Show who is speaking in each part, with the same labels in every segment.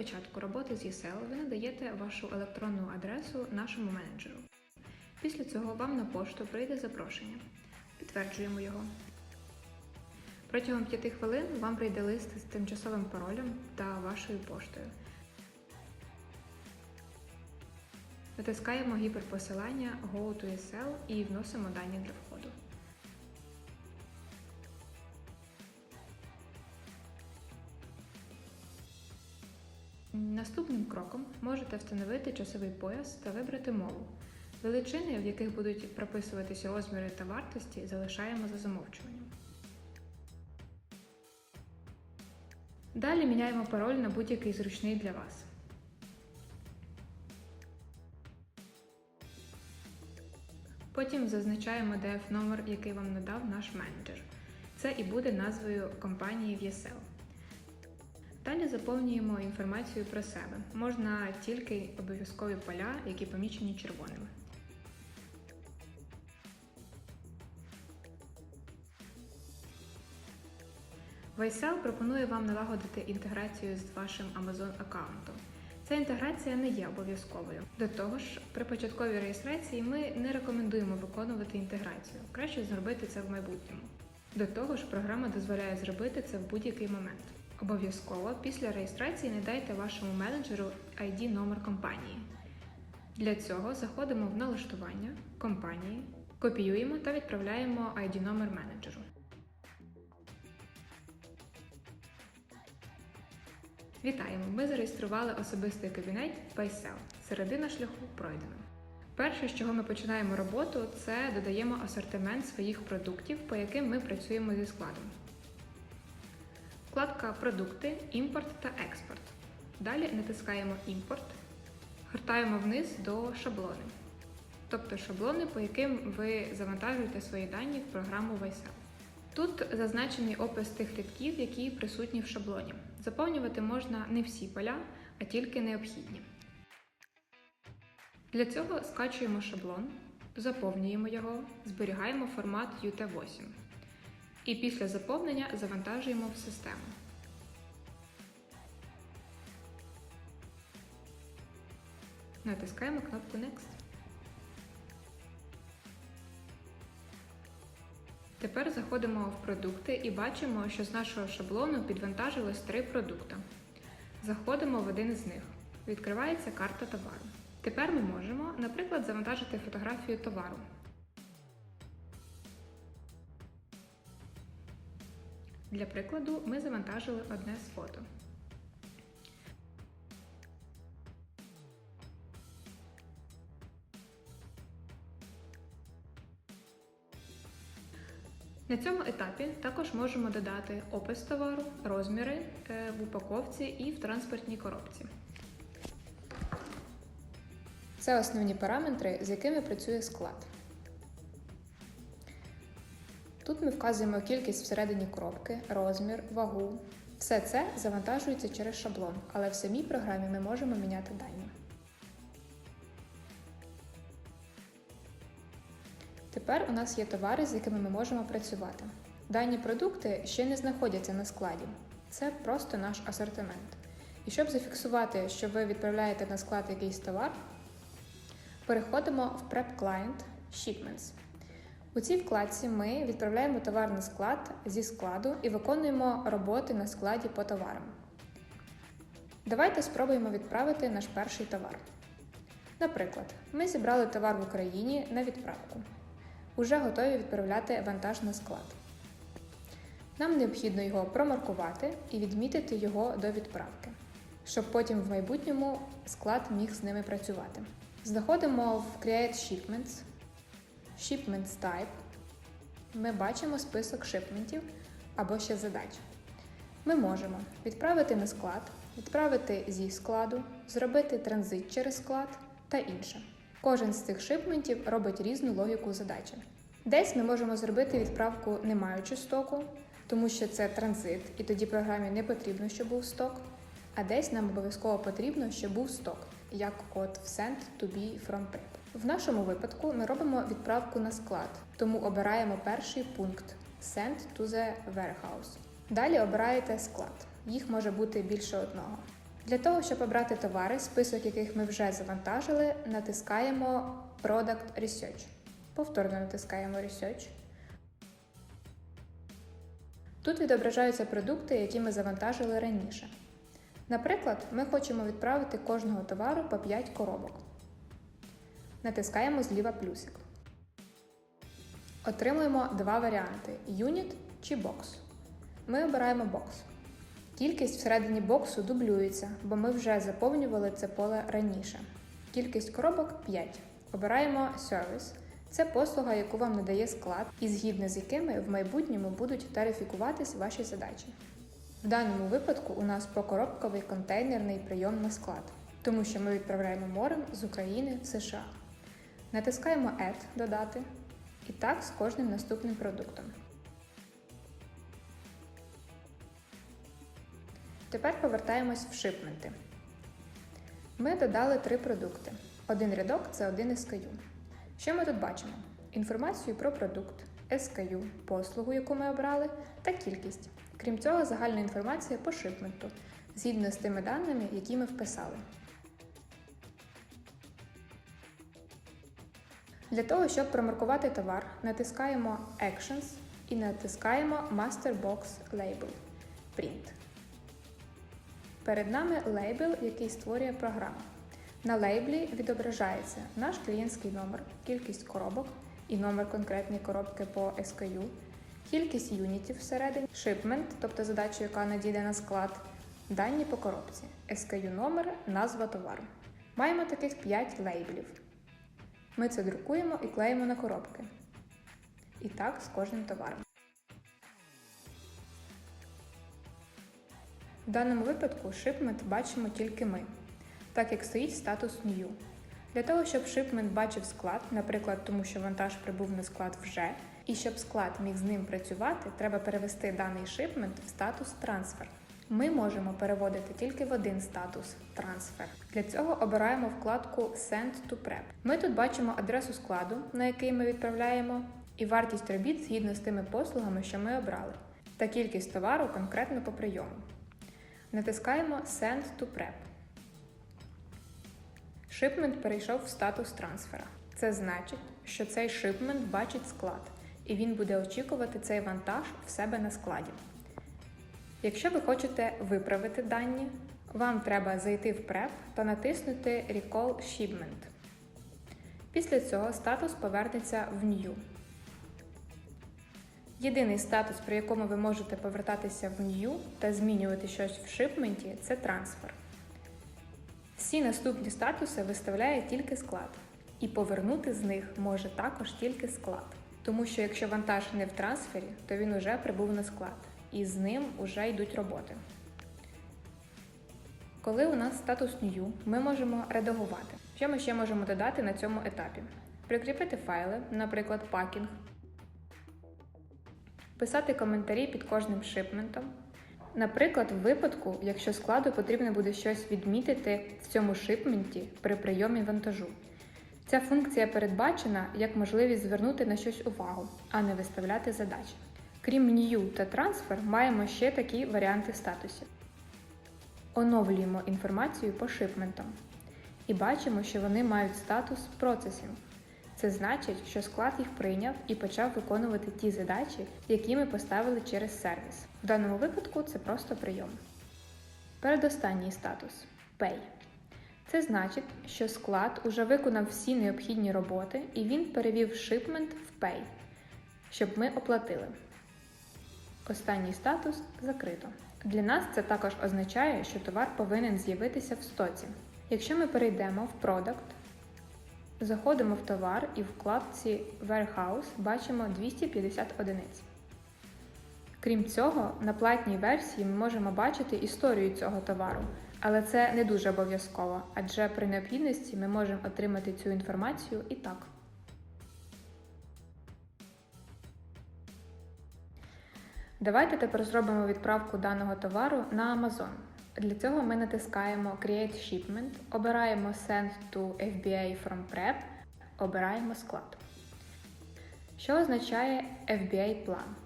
Speaker 1: початку роботи з ESL ви надаєте вашу електронну адресу нашому менеджеру. Після цього вам на пошту прийде запрошення. Підтверджуємо його. Протягом 5 хвилин вам прийде лист з тимчасовим паролем та вашою поштою. Натискаємо гіперпосилання Go to ESL і вносимо дані для входу. Наступним кроком можете встановити часовий пояс та вибрати мову. Величини, в яких будуть прописуватися розміри та вартості, залишаємо за замовчуванням. Далі міняємо пароль на будь-який зручний для вас. Потім зазначаємо DF-номер, який вам надав наш менеджер. Це і буде назвою компанії в. Далі заповнюємо інформацію про себе. Можна тільки обов'язкові поля, які помічені червоними. Вайсел пропонує вам налагодити інтеграцію з вашим Amazon аккаунтом. Ця інтеграція не є обов'язковою. До того ж, при початковій реєстрації ми не рекомендуємо виконувати інтеграцію. Краще зробити це в майбутньому. До того ж, програма дозволяє зробити це в будь-який момент. Обов'язково після реєстрації не дайте вашому менеджеру ID номер компанії. Для цього заходимо в налаштування компанії, копіюємо та відправляємо ID номер менеджеру. Вітаємо! Ми зареєстрували особистий кабінет PaySell. Середина шляху пройдена. Перше, з чого ми починаємо роботу, це додаємо асортимент своїх продуктів, по яким ми працюємо зі складом. Вкладка Продукти, імпорт та експорт. Далі натискаємо Імпорт, гортаємо вниз до шаблони, тобто шаблони, по яким ви завантажуєте свої дані в програму Vysel. Тут зазначений опис тих рядків, які присутні в шаблоні. Заповнювати можна не всі поля, а тільки необхідні. Для цього скачуємо шаблон, заповнюємо його, зберігаємо формат UT8 і після заповнення завантажуємо в систему. Натискаємо кнопку Next. Тепер заходимо в продукти і бачимо, що з нашого шаблону підвантажилось три продукти. Заходимо в один з них. Відкривається карта товару. Тепер ми можемо, наприклад, завантажити фотографію товару. Для прикладу, ми завантажили одне з фото. На цьому етапі також можемо додати опис товару, розміри е, в упаковці і в транспортній коробці. Це основні параметри, з якими працює склад. Тут ми вказуємо кількість всередині коробки, розмір, вагу. Все це завантажується через шаблон, але в самій програмі ми можемо міняти дані. Тепер у нас є товари, з якими ми можемо працювати. Дані продукти ще не знаходяться на складі. Це просто наш асортимент. І щоб зафіксувати, що ви відправляєте на склад якийсь товар, переходимо в Prep Client Shipments. У цій вкладці ми відправляємо товар на склад зі складу і виконуємо роботи на складі по товарам. Давайте спробуємо відправити наш перший товар. Наприклад, ми зібрали товар в Україні на відправку. Уже готові відправляти вантаж на склад. Нам необхідно його промаркувати і відмітити його до відправки, щоб потім в майбутньому склад міг з ними працювати. Заходимо в Create Shipments, Shipments Type. Ми бачимо список шипментів або ще задач. Ми можемо відправити на склад, відправити зі складу, зробити транзит через склад та інше. Кожен з цих шипментів робить різну логіку задачі. Десь ми можемо зробити відправку не маючи стоку, тому що це транзит, і тоді програмі не потрібно, щоб був сток. А десь нам обов'язково потрібно, щоб був сток, як от в Send to be from prep. В нашому випадку ми робимо відправку на склад, тому обираємо перший пункт Send to the warehouse. Далі обираєте склад. Їх може бути більше одного. Для того, щоб обрати товари, список яких ми вже завантажили, натискаємо Product Research. Повторно натискаємо Research. Тут відображаються продукти, які ми завантажили раніше. Наприклад, ми хочемо відправити кожного товару по 5 коробок. Натискаємо зліва плюсик. Отримуємо два варіанти: Unit чи Box. Ми обираємо Box. Кількість всередині боксу дублюється, бо ми вже заповнювали це поле раніше. Кількість коробок 5. Обираємо Service. Це послуга, яку вам надає склад, і згідно з якими в майбутньому будуть тарифікуватись ваші задачі. В даному випадку у нас покоробковий контейнерний прийом на склад, тому що ми відправляємо морем з України в США. Натискаємо Add додати і так з кожним наступним продуктом. Тепер повертаємось в шипменти. Ми додали три продукти. Один рядок це один SKU. Що ми тут бачимо? Інформацію про продукт, SKU, послугу, яку ми обрали, та кількість. Крім цього, загальна інформація по шипменту, згідно з тими даними, які ми вписали. Для того, щоб промаркувати товар, натискаємо Actions і натискаємо Master Box Label Print. Перед нами лейбл, який створює програма. На лейблі відображається наш клієнтський номер, кількість коробок і номер конкретної коробки по SKU, кількість юнітів всередині, шипмент, тобто задачу, яка надійде на склад, дані по коробці, SKU номер, назва товару. Маємо таких 5 лейблів. Ми це друкуємо і клеїмо на коробки. І так з кожним товаром. В даному випадку шипмент бачимо тільки ми, так як стоїть статус New. Для того, щоб шипмент бачив склад, наприклад, тому що вантаж прибув на склад вже, і щоб склад міг з ним працювати, треба перевести даний шипмент в статус трансфер. Ми можемо переводити тільки в один статус трансфер. Для цього обираємо вкладку Send to Prep. Ми тут бачимо адресу складу, на який ми відправляємо, і вартість робіт згідно з тими послугами, що ми обрали, та кількість товару конкретно по прийому. Натискаємо Send to Prep. Шипмент перейшов в статус трансфера. Це значить, що цей шипмент бачить склад, і він буде очікувати цей вантаж в себе на складі. Якщо ви хочете виправити дані, вам треба зайти в Prep та натиснути Recall Shipment. Після цього статус повернеться в New. Єдиний статус, при якому ви можете повертатися в New та змінювати щось в шипменті, це трансфер. Всі наступні статуси виставляє тільки склад, і повернути з них може також тільки склад. Тому що якщо вантаж не в трансфері, то він уже прибув на склад, і з ним вже йдуть роботи. Коли у нас статус New, ми можемо редагувати. Що ми ще можемо додати на цьому етапі? Прикріпити файли, наприклад, пакінг, писати коментарі під кожним шипментом. Наприклад, в випадку, якщо складу потрібно буде щось відмітити в цьому шипменті при прийомі вантажу. Ця функція передбачена як можливість звернути на щось увагу, а не виставляти задачі. Крім New та Transfer, маємо ще такі варіанти статусів. Оновлюємо інформацію по шипментам і бачимо, що вони мають статус Processing. Це значить, що склад їх прийняв і почав виконувати ті задачі, які ми поставили через сервіс. В даному випадку це просто прийом. Передостанній статус Pay. Це значить, що склад уже виконав всі необхідні роботи і він перевів шипмент в Pay, щоб ми оплатили. Останній статус закрито. Для нас це також означає, що товар повинен з'явитися в стоці. Якщо ми перейдемо в Product, Заходимо в товар і в вкладці Warehouse бачимо 250 одиниць. Крім цього, на платній версії ми можемо бачити історію цього товару, але це не дуже обов'язково, адже при необхідності ми можемо отримати цю інформацію і так. Давайте тепер зробимо відправку даного товару на Amazon. Для цього ми натискаємо Create Shipment, обираємо Send to FBA from Prep, обираємо склад. Що означає FBA план?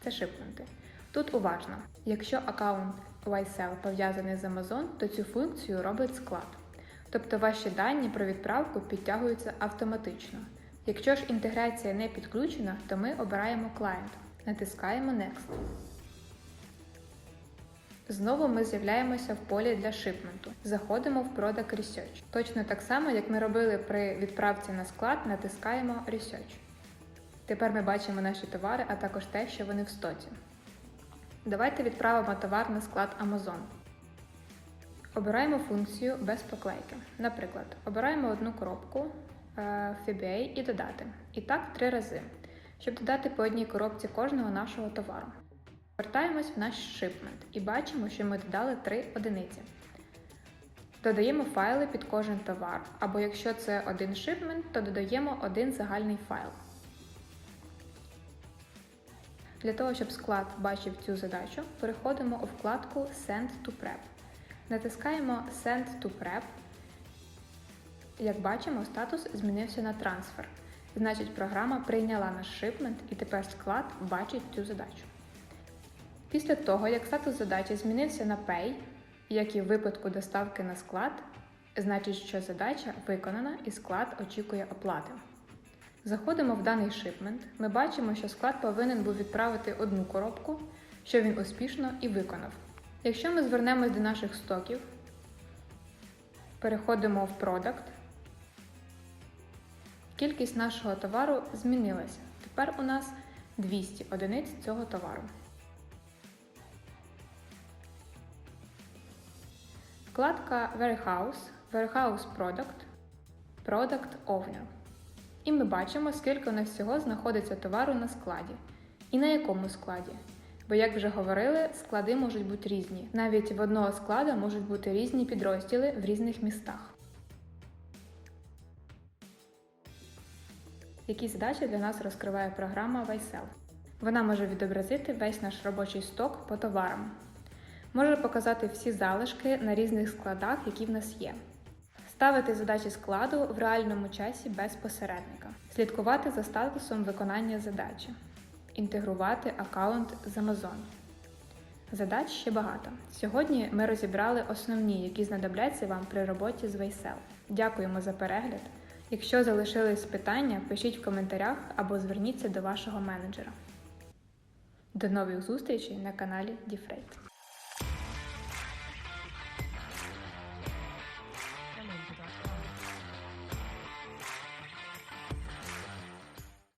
Speaker 1: Це шипменти. Тут уважно, якщо аккаунт YSL пов'язаний з Amazon, то цю функцію робить склад. Тобто ваші дані про відправку підтягуються автоматично. Якщо ж інтеграція не підключена, то ми обираємо клієнт, натискаємо Next. Знову ми з'являємося в полі для шипменту. Заходимо в Product Research. Точно так само, як ми робили при відправці на склад, натискаємо Research. Тепер ми бачимо наші товари, а також те, що вони в стоці. Давайте відправимо товар на склад Amazon. Обираємо функцію без поклейки. Наприклад, обираємо одну коробку е, FBA і додати. І так три рази, щоб додати по одній коробці кожного нашого товару. Вертаємось в наш шипмент і бачимо, що ми додали три одиниці. Додаємо файли під кожен товар, або якщо це один шипмент, то додаємо один загальний файл. Для того, щоб склад бачив цю задачу, переходимо у вкладку Send to Prep. Натискаємо Send to Prep. Як бачимо, статус змінився на трансфер. Значить, програма прийняла наш шипмент і тепер склад бачить цю задачу. Після того, як статус задачі змінився на Pay, як і в випадку доставки на склад, значить, що задача виконана і склад очікує оплати. Заходимо в даний шипмент. Ми бачимо, що склад повинен був відправити одну коробку, що він успішно і виконав. Якщо ми звернемось до наших стоків, переходимо в Product, кількість нашого товару змінилася. Тепер у нас 200 одиниць цього товару. Вкладка Warehouse, Warehouse Product, Product Owner. І ми бачимо, скільки у нас всього знаходиться товару на складі. І на якому складі. Бо, як вже говорили, склади можуть бути різні. Навіть в одного складу можуть бути різні підрозділи в різних містах. Які задачі для нас розкриває програма Vysell? Вона може відобразити весь наш робочий сток по товарам. Може показати всі залишки на різних складах, які в нас є. Ставити задачі складу в реальному часі без посередника, слідкувати за статусом виконання задачі, інтегрувати аккаунт з Amazon. Задач ще багато. Сьогодні ми розібрали основні, які знадобляться вам при роботі з Vaycel. Дякуємо за перегляд. Якщо залишились питання, пишіть в коментарях або зверніться до вашого менеджера. До нових зустрічей на каналі DeFreight.